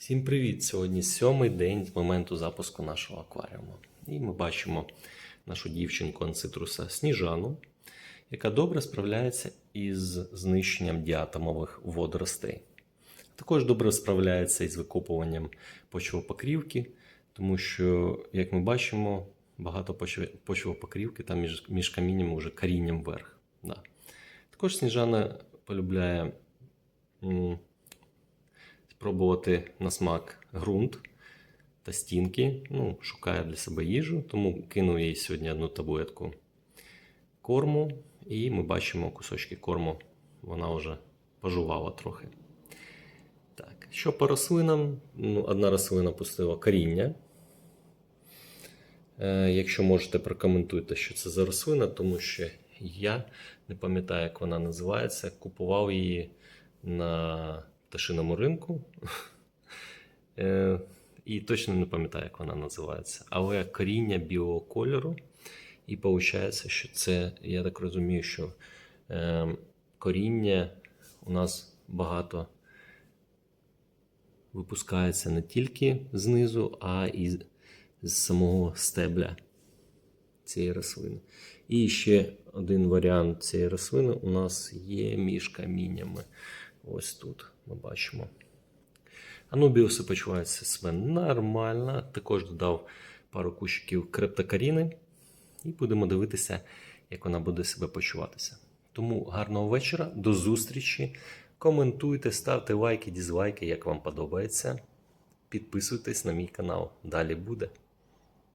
Всім привіт! Сьогодні сьомий день з моменту запуску нашого акваріуму. І ми бачимо нашу дівчинку анцитруса Сніжану, яка добре справляється із знищенням діатомових водоростей. Також добре справляється із викопуванням почвопокрівки, тому що, як ми бачимо, багато почв- почвопокрівки там між, між каміннями вже корінням вверх. Да. Також Сніжана полюбляє м, спробувати на смак ґрунт та стінки. Ну, шукає для себе їжу, тому кинув їй сьогодні одну таблетку корму, і ми бачимо кусочки корму. Вона вже пожувала трохи. Так, що по рослинам? Ну, одна рослина пустила коріння. Е, якщо можете, прокоментуйте, що це за рослина, тому що я не пам'ятаю, як вона називається. Купував її на пташиному ринку. Е, І точно не пам'ятаю, як вона називається. Але коріння білого кольору. І виходить, що це, я так розумію, що е, коріння у нас багато випускається не тільки знизу, а і з- з самого стебля цієї рослини. І ще один варіант цієї рослини у нас є між каміннями. Ось тут ми бачимо. Анубіуси почуваються себе нормально. Також додав пару кущиків крептокаріни. І будемо дивитися, як вона буде себе почуватися. Тому гарного вечора, до зустрічі. Коментуйте, ставте лайки, дізлайки, як вам подобається. Підписуйтесь на мій канал. Далі буде.